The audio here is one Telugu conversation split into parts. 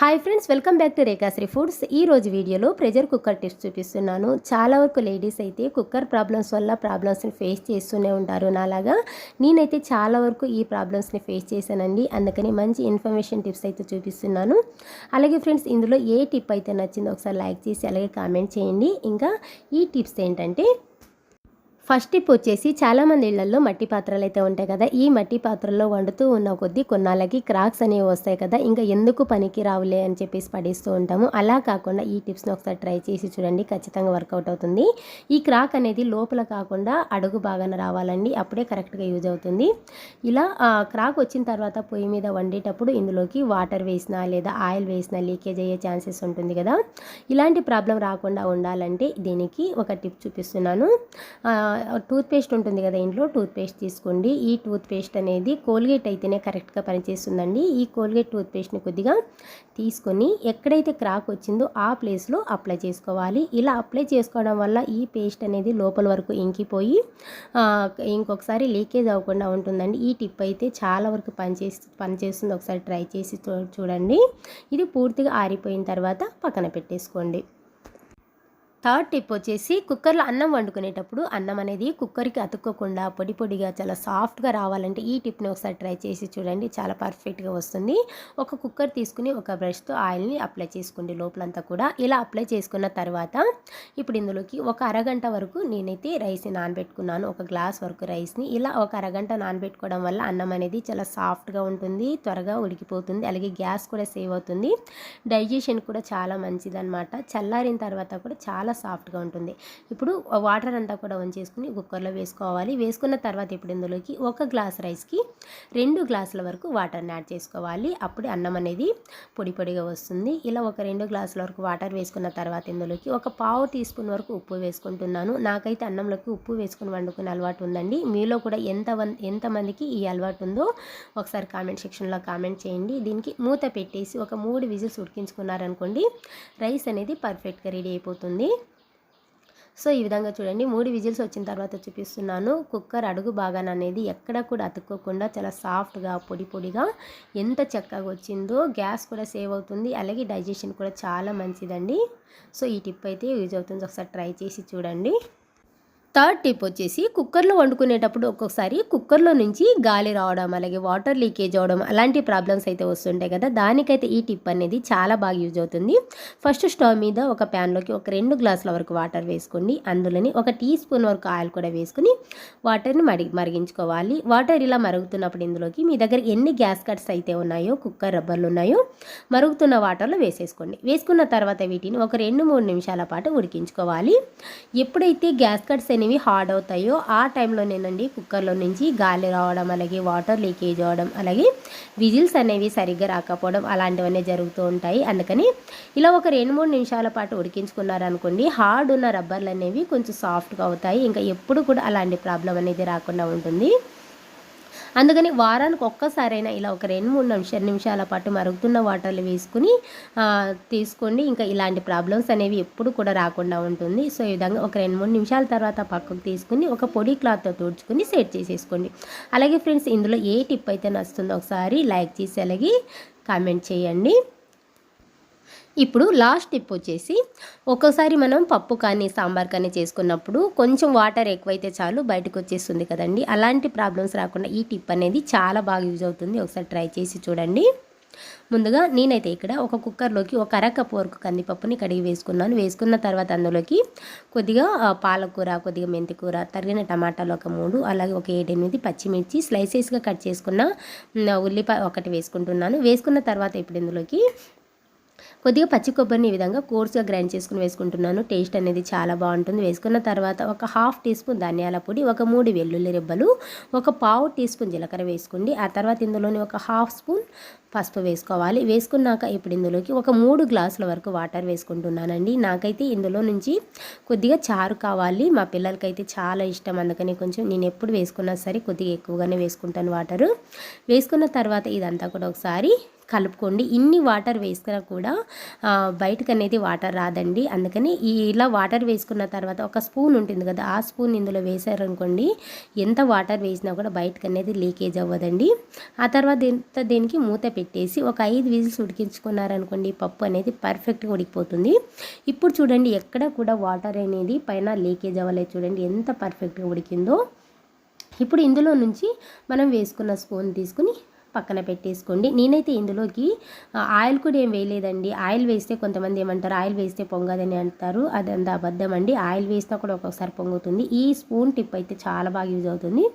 Hi friends welcome back to Rekhasri foods ఈ రోజు వీడియోలో ప్రెజర్ కుక్కర్ టిప్స్ చూపిస్తున్నాను. చాలా వరకు లేడీస్ అయితే కుక్కర్ ప్రాబ్లమ్స్ వల్ల ప్రాబ్లమ్స్ని ఫేస్ చేస్తూనే ఉంటారు. నాలాగా నేనైతే చాలా వరకు ఈ ప్రాబ్లమ్స్ని ఫేస్ చేశానండి. అందుకని మంచి ఇన్ఫర్మేషన్ టిప్స్ అయితే చూపిస్తున్నాను. అలాగే ఫ్రెండ్స్ ఇందులో ఏ టిప్ అయితే నచ్చిందో ఒకసారి లైక్ చేసి అలాగే కామెంట్ చేయండి. ఇంకా ఈ టిప్స్ ఏంటంటే ఫస్ట్ టిప్ వచ్చేసి చాలామంది ఇళ్ళలో మట్టి పాత్రలు అయితే ఉంటాయి కదా. ఈ మట్టి పాత్రల్లో వండుతూ ఉన్న కొద్దీ కొన్నాళ్ళకి క్రాక్స్ అనేవి వస్తాయి కదా. ఇంకా ఎందుకు పనికి రావులే అని చెప్పేసి పడేస్తూ ఉంటాము. అలా కాకుండా ఈ టిప్స్ని ఒకసారి ట్రై చేసి చూడండి. ఖచ్చితంగా వర్కౌట్ అవుతుంది. ఈ క్రాక్ అనేది లోపల కాకుండా అడుగు బాగానే రావాలండి. అప్పుడే కరెక్ట్గా యూజ్ అవుతుంది. ఇలా క్రాక్ వచ్చిన తర్వాత పొయ్యి మీద వండేటప్పుడు ఇందులోకి వాటర్ వేసినా లేదా ఆయిల్ వేసినా లీకేజ్ అయ్యే ఛాన్సెస్ ఉంటుంది కదా. ఇలాంటి ప్రాబ్లం రాకుండా ఉండాలంటే దీనికి ఒక టిప్ చూపిస్తున్నాను. టూత్పేస్ట్ ఉంటుంది కదా ఇంట్లో టూత్పేస్ట్ తీసుకోండి. ఈ టూత్పేస్ట్ అనేది కోల్గేట్ అయితేనే కరెక్ట్గా పనిచేస్తుందండి. ఈ కోల్గేట్ టూత్పేస్ట్ని కొద్దిగా తీసుకొని ఎక్కడైతే క్రాక్ వచ్చిందో ఆ ప్లేస్లో అప్లై చేసుకోవాలి. ఇలా అప్లై చేసుకోవడం వల్ల ఈ పేస్ట్ అనేది లోపల వరకు ఇంకిపోయి ఇంకొకసారి లీకేజ్ అవ్వకుండా ఉంటుందండి. ఈ టిప్ అయితే చాలా వరకు పనిచేసి పనిచేస్తుంది. ఒకసారి ట్రై చేసి చూ చూడండి. ఇది పూర్తిగా ఆరిపోయిన తర్వాత పక్కన పెట్టేసుకోండి. థర్డ్ టిప్ వచ్చేసి కుక్కర్లో అన్నం వండుకునేటప్పుడు అన్నం అనేది కుక్కర్కి అతుక్కోకుండా పొడి పొడిగా చాలా సాఫ్ట్గా రావాలంటే ఈ టిప్ని ఒకసారి ట్రై చేసి చూడండి. చాలా పర్ఫెక్ట్గా వస్తుంది. ఒక కుక్కర్ తీసుకుని ఒక బ్రష్తో ఆయిల్ని అప్లై చేసుకోండి లోపలంతా కూడా. ఇలా అప్లై చేసుకున్న తర్వాత ఇప్పుడు ఇందులోకి ఒక అరగంట వరకు నేనైతే రైస్ని నానబెట్టుకున్నాను. ఒక గ్లాస్ వరకు రైస్ని. ఇలా ఒక అరగంట నానబెట్టుకోవడం వల్ల అన్నం అనేది చాలా సాఫ్ట్గా ఉంటుంది త్వరగా ఉడికిపోతుంది అలాగే గ్యాస్ కూడా సేవ్ అవుతుంది. డైజెషన్ కూడా చాలా మంచిదన్నమాట. చల్లారిన తర్వాత కూడా చాలా సాఫ్ట్గా ఉంటుంది. ఇప్పుడు వాటర్ అంతా కూడా వంచేసుకుని కుక్కర్లో వేసుకోవాలి. వేసుకున్న తర్వాత ఇప్పుడు ఇందులోకి ఒక గ్లాస్ రైస్కి రెండు గ్లాసుల వరకు వాటర్ని యాడ్ చేసుకోవాలి. అప్పుడే అన్నం అనేది పొడి పొడిగా వస్తుంది. ఇలా ఒక రెండు గ్లాసుల వరకు వాటర్ వేసుకున్న తర్వాత ఇందులోకి ఒక పావు టీ స్పూన్ వరకు ఉప్పు వేసుకుంటున్నాను. నాకైతే అన్నంలోకి ఉప్పు వేసుకుని వండుకునే అలవాటు ఉందండి. మీలో కూడా ఎంత ఎంతమందికి ఈ అలవాటు ఉందో ఒకసారి కామెంట్ సెక్షన్లో కామెంట్ చేయండి. దీనికి మూత పెట్టేసి ఒక మూడు విజిల్స్ ఉడికించుకున్నారనుకోండి రైస్ అనేది పర్ఫెక్ట్గా రెడీ అయిపోతుంది. సో ఈ విధంగా చూడండి. మూడు విజిల్స్ వచ్చిన తర్వాత చూపిస్తున్నాను. కుక్కర్ అడుగు భాగాన అనేది ఎక్కడ కూడా అతుక్కోకుండా చాలా సాఫ్ట్గా పొడి పొడిగా ఎంత చక్కగా వచ్చిందో గ్యాస్ కూడా సేవ్ అవుతుంది. అలాగే డైజెషన్ కూడా చాలా మంచిదండి. సో ఈ టిప్ అయితే యూజ్ అవుతుంది. ఒకసారి ట్రై చేసి చూడండి. థర్డ్ టిప్ వచ్చేసి కుక్కర్లో వండుకునేటప్పుడు ఒక్కొక్కసారి కుక్కర్లో నుంచి గాలి రావడం అలాగే వాటర్ లీకేజ్ అవడం అలాంటి ప్రాబ్లమ్స్ అయితే వస్తుంటాయి కదా. దానికైతే ఈ టిప్ అనేది చాలా బాగా యూజ్ అవుతుంది. ఫస్ట్ స్టవ్ మీద ఒక ప్యాన్లోకి ఒక రెండు గ్లాసుల వరకు వాటర్ వేసుకోండి. అందులోని ఒక టీ స్పూన్ వరకు ఆయిల్ కూడా వేసుకుని వాటర్ని మడి మరిగించుకోవాలి. వాటర్ ఇలా మరుగుతున్నప్పుడు ఇందులోకి మీ దగ్గర ఎన్ని గ్యాస్ కట్స్ అయితే ఉన్నాయో కుక్కర్ రబ్బర్లు ఉన్నాయో మరుగుతున్న వాటర్లో వేసేసుకోండి. వేసుకున్న తర్వాత వీటిని ఒక రెండు మూడు నిమిషాల పాటు ఉడికించుకోవాలి. ఎప్పుడైతే గ్యాస్ కట్స్ అనేవి హార్డ్ అవుతాయో ఆ టైంలోనేనండి కుక్కర్లో నుంచి గాలి రావడం అలాగే వాటర్ లీకేజ్ అవ్వడం అలాగే విజిల్స్ అనేవి సరిగ్గా రాకపోవడం అలాంటివన్నీ జరుగుతూ ఉంటాయి. అందుకని ఇలా ఒక రెండు మూడు నిమిషాల పాటు ఉడికించుకున్నారనుకోండి హార్డ్ ఉన్న రబ్బర్లు అనేవి కొంచెం సాఫ్ట్గా అవుతాయి. ఇంకా ఎప్పుడు కూడా అలాంటి ప్రాబ్లం అనేది రాకుండా ఉంటుంది. అందుకని వారానికి ఒక్కసారైనా ఇలా ఒక రెండు మూడు నిమిషాల నిమిషాల పాటు మరుగుతున్న వాటర్లు వేసుకుని తీసుకోండి. ఇంకా ఇలాంటి ప్రాబ్లమ్స్ అనేవి ఎప్పుడు కూడా రాకుండా ఉంటుంది. సో ఈ విధంగా ఒక రెండు మూడు నిమిషాల తర్వాత పక్కకు తీసుకుని ఒక పొడి క్లాత్తో తుడుచుకుని సెట్ చేసేసుకోండి. అలాగే ఫ్రెండ్స్ ఇందులో ఏ టిప్ అయితే నచ్చుతుందో ఒకసారి లైక్ చేసి అలాగే కామెంట్ చేయండి. ఇప్పుడు లాస్ట్ టిప్ వచ్చేసి ఒక్కోసారి మనం పప్పు కానీ సాంబార్ కానీ చేసుకున్నప్పుడు కొంచెం వాటర్ ఎక్కువైతే చాలు బయటకు వచ్చేస్తుంది కదండి. అలాంటి ప్రాబ్లమ్స్ రాకుండా ఈ టిప్ అనేది చాలా బాగా యూజ్ అవుతుంది. ఒకసారి ట్రై చేసి చూడండి. ముందుగా నేనైతే ఇక్కడ ఒక కుక్కర్లోకి ఒక అరకప్పు వరకు కందిపప్పుని కడిగి వేసుకున్నాను. వేసుకున్న తర్వాత అందులోకి కొద్దిగా పాలకూర కొద్దిగా మెంతికూర తరిగిన టమాటాలు ఒక మూడు అలాగే ఒక ఏడెనిమిది పచ్చిమిర్చి స్లైసెస్గా కట్ చేసుకున్న ఉల్లిపాయ ఒకటి వేసుకుంటున్నాను. వేసుకున్న తర్వాత ఇప్పుడు ఇందులోకి కొద్దిగా పచ్చి కొబ్బరిని ఈ విధంగా కోర్స్గా గ్రైండ్ చేసుకుని వేసుకుంటున్నాను. టేస్ట్ అనేది చాలా బాగుంటుంది. వేసుకున్న తర్వాత ఒక హాఫ్ టీ స్పూన్ ధనియాల పొడి ఒక మూడు వెల్లుల్లి రెబ్బలు ఒక పావు టీ స్పూన్ జీలకర్ర వేసుకోండి. ఆ తర్వాత ఇందులోని ఒక హాఫ్ స్పూన్ పసుపు వేసుకోవాలి. వేసుకున్నాక ఇప్పుడు ఇందులోకి ఒక మూడు గ్లాసుల వరకు వాటర్ వేసుకుంటున్నానండి. నాకైతే ఇందులో నుంచి కొద్దిగా చారు కావాలి. మా పిల్లలకైతే చాలా ఇష్టం. అందుకని కొంచెం నేను ఎప్పుడు వేసుకున్నా సరే కొద్దిగా ఎక్కువగానే వేసుకుంటాను వాటరు. వేసుకున్న తర్వాత ఇదంతా కూడా ఒకసారి కలుపుకోండి. ఇన్ని వాటర్ వేసుకున్నా కూడా బయటకు అనేది వాటర్ రాదండి. అందుకని ఇలా వాటర్ వేసుకున్న తర్వాత ఒక స్పూన్ ఉంటుంది కదా ఆ స్పూన్ ఇందులో వేసారనుకోండి ఎంత వాటర్ వేసినా కూడా బయటకు అనేది లీకేజ్ అవ్వదండి. ఆ తర్వాత ఎంత దీనికి మూత పెట్టేసి ఒక ఐదు విజిల్స్ ఉడికించుకున్నారనుకోండి పప్పు అనేది పర్ఫెక్ట్గా ఉడికిపోతుంది. ఇప్పుడు చూడండి ఎక్కడ కూడా వాటర్ అనేది పైన లీకేజ్ అవ్వలేదు చూడండి ఎంత పర్ఫెక్ట్గా ఉడికిందో. ఇప్పుడు ఇందులో నుంచి మనం వేసుకున్న స్పూన్ తీసుకుని పక్కన పెట్టేసుకోండి. నేనైతే ఇందులోకి ఆయిల్ కూడా ఏం వేయలేదండి. ఆయిల్ వేస్తే కొంతమంది ఏమంటారు ఆయిల్ వేస్తే పొంగదని అంటారు. అది అంత అబద్ధం అండి. ఆయిల్ వేసినా కూడా ఒక్కొక్కసారి పొంగుతుంది. ఈ స్పూన్ టిప్ అయితే చాలా బాగా యూజ్ అవుతుంది.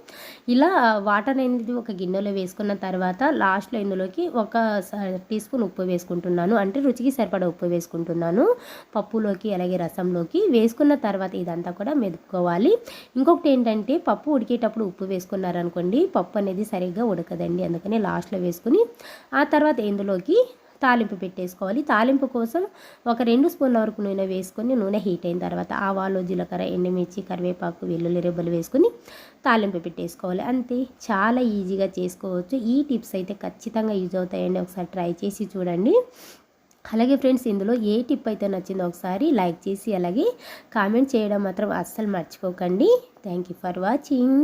ఇలా వాటర్ అనేది ఒక గిన్నెలో వేసుకున్న తర్వాత లాస్ట్లో ఇందులోకి ఒక స- టీ స్పూన్ ఉప్పు వేసుకుంటున్నాను. అంటే రుచికి సరిపడా ఉప్పు వేసుకుంటున్నాను. పప్పులోకి అలాగే రసంలోకి వేసుకున్న తర్వాత ఇదంతా కూడా మెదుపుకోవాలి. ఇంకొకటి ఏంటంటే పప్పు ఉడికేటప్పుడు ఉప్పు వేసుకున్నారనుకోండి పప్పు అనేది సరిగ్గా ఉడకదండి. అందుకని లాస్ట్లో వేసుకుని ఆ తర్వాత ఇందులోకి తాలింపు పెట్టేసుకోవాలి. తాలింపు కోసం ఒక రెండు స్పూన్ల వరకు నూనె వేసుకొని నూనె హీట్ అయిన తర్వాత ఆవాలు జీలకర్ర ఎండుమిర్చి కరివేపాకు వెల్లుల్లి రెబ్బలు వేసుకొని తాలింపు పెట్టేసుకోవాలి. అంతే చాలా ఈజీగా చేసుకోవచ్చు. ఈ టిప్స్ అయితే ఖచ్చితంగా యూజ్ అవుతాయండి. ఒకసారి ట్రై చేసి చూడండి. అలాగే ఫ్రెండ్స్ ఇందులో ఏ టిప్ అయితే నచ్చిందో ఒకసారి లైక్ చేసి అలాగే కామెంట్ చేయడం మాత్రం అస్సలు మర్చిపోకండి. Thank you for watching.